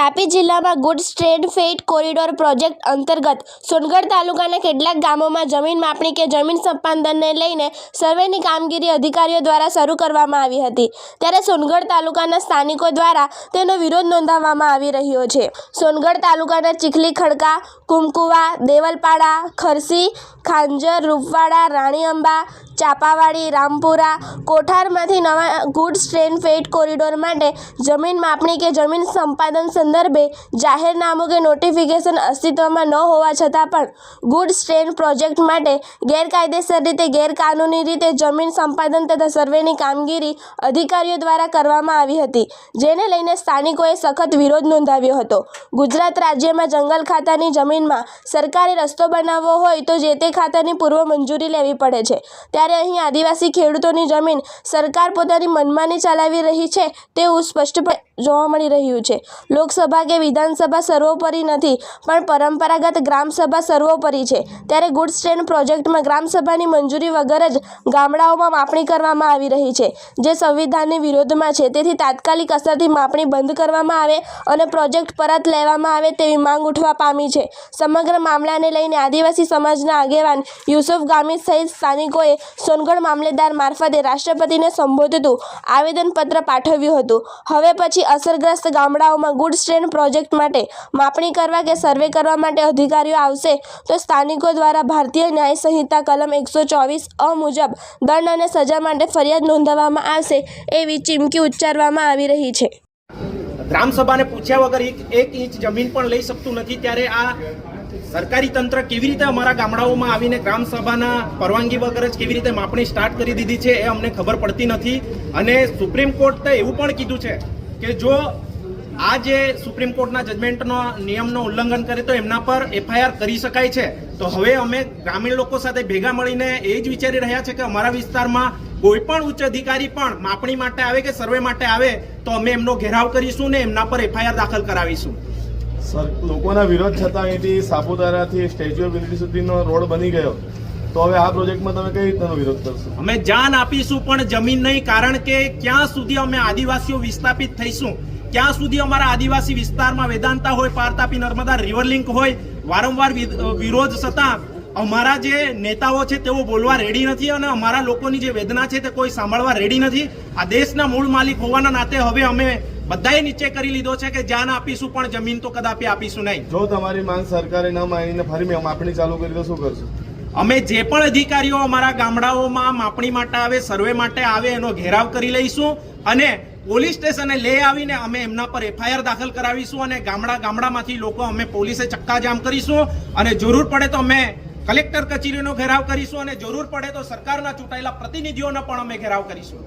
તાપી જિલ્લામાં goods trade freight corridor project અંતર્ગત સોનગઢ તાલુકાના કેટલાક ગામોમાં જમીન માપણી કે જમીન સંપાદનને લઈને સર્વેની કામગીરી અધિકારીઓ દ્વારા શરૂ કરવામાં આવી હતી. ત્યારે સોનગઢ તાલુકાના સ્થાનિકો દ્વારા તેનો વિરોધ નોંધાવવામાં આવી રહ્યો છે. સોનગઢ તાલુકાના ચીખલી, ખડકા, કુમકુવા, દેવલપાડા, ખરસી, ખાંજર, રૂપવાડા, રાણીઅંબા, ચાપાવાડી, રામપુરા, કોઠારમાંથી નવા ગુડ્સ ટ્રેન ફેટ કોરિડોર માટે જમીન માપણી કે જમીન સંપાદન સંદર્ભે જાહેરનામું કે નોટિફિકેશન અસ્તિત્વમાં ન હોવા છતાં પણ ગુડ્સ ટ્રેન પ્રોજેક્ટ માટે ગેરકાયદેસર રીતે, ગેરકાનૂની રીતે જમીન સંપાદન તથા સર્વેની કામગીરી અધિકારીઓ દ્વારા કરવામાં આવી હતી, જેને લઈને સ્થાનિકોએ સખત વિરોધ નોંધાવ્યો હતો. ગુજરાત રાજ્યમાં જંગલ ખાતાની જમીનમાં સરકારે રસ્તો બનાવવો હોય તો જે તે ખાતાની પૂર્વ મંજૂરી લેવી પડે છે. ત્યારે અહીં આદિવાસી ખેડૂતોની જમીન સરકાર પોતાની મનમાની ચલાવી રહી છે તેવું સ્પષ્ટપણે જોવા મળી રહ્યું છે. લોકસભા કે વિધાનસભા સર્વોપરી નથી, પણ પરંપરાગત ગ્રામસભા સર્વોપરી છે. ત્યારે ગુડ્સ ટ્રેન પ્રોજેક્ટમાં ગ્રામસભાની મંજૂરી વગર જ ગામડાઓમાં માપણી કરવામાં આવી રહી છે, જે સંવિધાનની વિરોધમાં છે. તેથી તાત્કાલિક અસરથી માપણી બંધ કરવામાં આવે અને પ્રોજેક્ટ પરત લેવામાં આવે તેવી માંગ ઉઠવા પામી છે. સમગ્ર મામલાને લઈને આદિવાસી સમાજના આગેવાન યુસુફ ગામી સહિત સ્થાનિકોએ સોનગઢ મામલેદાર મારફતે રાષ્ટ્રપતિને સંબોધતું આવેદનપત્ર પાઠવ્યું હતું. હવે પછી અસરગ્રસ્ત ગામડાઓમાં ગુડ્સ ટ્રેન પ્રોજેક્ટ માટે માપણી કરવા કે સર્વે કરવા માટે અધિકારીઓ આવશે, તો સ્થાનિકો દ્વારા ભારતીય ન્યાય સંહિતા કલમ એકસો ચોવીસ અ મુજબ દંડ અને સજા માટે ફરિયાદ નોંધાવવામાં આવશે એવી ચીમકી ઉચ્ચારવામાં આવી રહી છે. ગ્રામસભાને પૂછ્યા વગર એક એક ઇંચ જમીન પણ લઈ શકતું નથી, ત્યારે આ સરકારી તંત્ર કેવી રીતે અમારા ગામડાઓમાં આવીને ગ્રામસભાના પરવાનગી વગર જ કેવી રીતે માપણી સ્ટાર્ટ કરી દીધી છે એ અમને ખબર પડતી નથી. અને સુપ્રીમ કોર્ટે એવું પણ કીધું છે કે જો આ જે સુપ્રીમ કોર્ટના જજમેન્ટનો નિયમનો ઉલ્લંઘન કરે તો એમના પર એફઆઈઆર કરી શકાય છે. તો હવે અમે ગ્રામીણ લોકો સાથે ભેગા મળીને એ જ વિચારી રહ્યા છે કે અમારા વિસ્તારમાં કોઈ પણ ઉચ્ચ અધિકારી પણ માપણી માટે આવે કે સર્વે માટે આવે તો અમે એમનો ઘેરાવ કરીશું ને એમના પર એફઆઈઆર દાખલ કરાવીશું. સર લોકોના વિરોધ છતાં અહીંથી સાપુતારાથી સ્ટેચ્યુ ઓફ યુનિટી સુધીનો રોડ બની ગયો. તો હવે આ પ્રોજેક્ટમાં તમે કઈ રીતનો વિરોધ કરશો? અમે જાન આપીશું પણ જમીન નહીં કારણ કે ક્યાં સુધી અમે આદિવાસીઓ વિસ્થાપિત થઈશું? ક્યાં સુધી અમારા આદિવાસી વિસ્તારમાં વેદાંતા હોય પારતાપી નર્મદા રિવર લિંક હોય વારંવાર વિરોધ છતાં અમારા જે નેતાઓ છે તેઓ બોલવા રેડી નથી અને અમારા લોકોની જે વેદના છે તે કોઈ સાંભળવા રેડી નથી. આ દેશના મૂળ માલિક હોવાના નાતે હવે અમે બધાએ નીચે કરી લીધો છે કે જાન આપીશું પણ જમીન તો કદાપી આપીશું નહીં. જો તમારી માંગ સરકારે ન માનીને ફરી માપણી ચાલુ કરી તો શું કરશું? અમે જે પણ અધિકારીઓ અમારા ગામડાઓમાં માપણી માટે આવે સર્વે માટે આવે એનો ઘેરાવ કરી લઈશું અને પોલીસ સ્ટેશને લઈ આવીને અમે એમના પર એફઆઈઆર દાખલ કરાવીશું અને ગામડા ગામડામાંથી લોકો અમે પોલીસે ચક્કાજામ કરીશું અને જરૂર પડે તો અમે કલેક્ટર કચેરીનો ઘેરાવ કરીશું અને જરૂર પડે તો સરકારના ચૂંટાયેલા પ્રતિનિધિઓનો પણ અમે ઘેરાવ કરીશું.